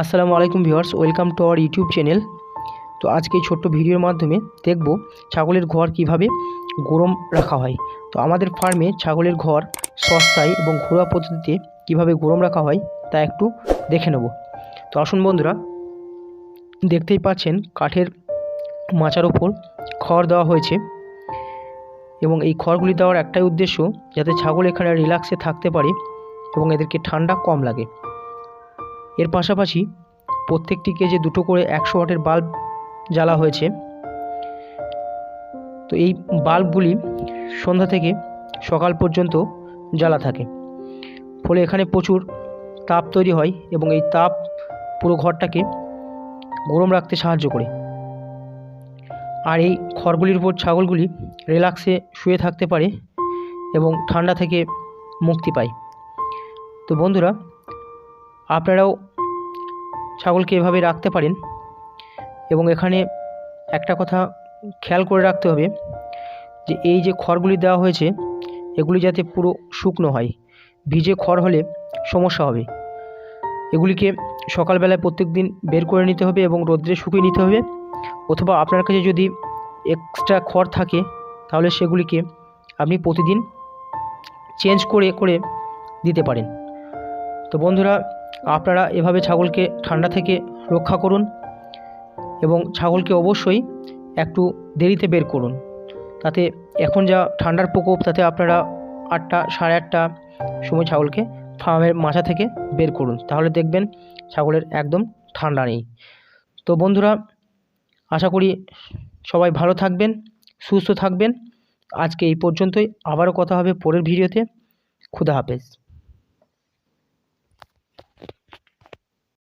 আসসালামু আলাইকুম viewers, welcome to our YouTube channel. তো আজকে এই ছোট্ট ভিডিওর মাধ্যমে দেখব ছাগলের ঘর কীভাবে গরম রাখা হয়। তো আমাদের ফার্মে ছাগলের ঘর সস্তায় এবং ঘরোয়া পদ্ধতিতে কীভাবে গরম রাখা হয় তা একটু দেখে নেব। তো আসুন বন্ধুরা, দেখতেই পাচ্ছেন কাঠের মাচার ওপর খড় দেওয়া হয়েছে এবং এই খড়গুলি দেওয়ার একটাই উদ্দেশ্য যাতে ছাগল এখানে রিল্যাক্সে থাকতে পারে এবং এদেরকে ঠান্ডা কম লাগে। এর পাশাপাশি প্রত্যেকটি কেজে দুটো করে একশো ওয়াটের বাল্ব জ্বালা হয়েছে। তো এই বাল্বগুলি সন্ধ্যা থেকে সকাল পর্যন্ত জ্বালা থাকে। ফলে এখানে প্রচুর তাপ তৈরি হয় এবং এই তাপ পুরো ঘরটাকে গরম রাখতে সাহায্য করে। আর এই খড়গুলির উপর ছাগলগুলি রিল্যাক্সে শুয়ে থাকতে পারে এবং ঠান্ডা থেকে মুক্তি পায়। তো বন্ধুরা, আপনারাও ছাগলকে এভাবে রাখতে পারেন। এবং এখানে একটা কথা খেয়াল করে রাখতে হবে যে, এই যে খড়গুলি দেওয়া হয়েছে, এগুলি যাতে পুরো শুকনো হয়। ভিজে খড় হলে সমস্যা হবে। এগুলিকে সকালবেলায় প্রত্যেক দিন বের করে নিতে হবে এবং রোদ্রে শুকিয়ে নিতে হবে। অথবা আপনার কাছে যদি এক্সট্রা খড় থাকে, তাহলে সেগুলিকে আপনি প্রতিদিন চেঞ্জ করে করে দিতে পারেন। তো বন্ধুরা আপনারা এভাবে ছাগলকে ঠান্ডা থেকে রক্ষা করুন এবং ছাগলকে অবশ্যই একটু দেরিতে বের করুন। তাতে এখন যা ঠান্ডার প্রকোপ, তাতে আপনারা আটটা, সাড়ে আটটা সময় ছাগলকে ফার্মের মাচা থেকে বের করুন। তাহলে দেখবেন ছাগলের একদম ঠান্ডা নেই। তো বন্ধুরা, আশা করি সবাই ভালো থাকবেন, সুস্থ থাকবেন। আজকে এই পর্যন্তই। আবারও কথা হবে পরের ভিডিওতে। খুদা হাফেজ।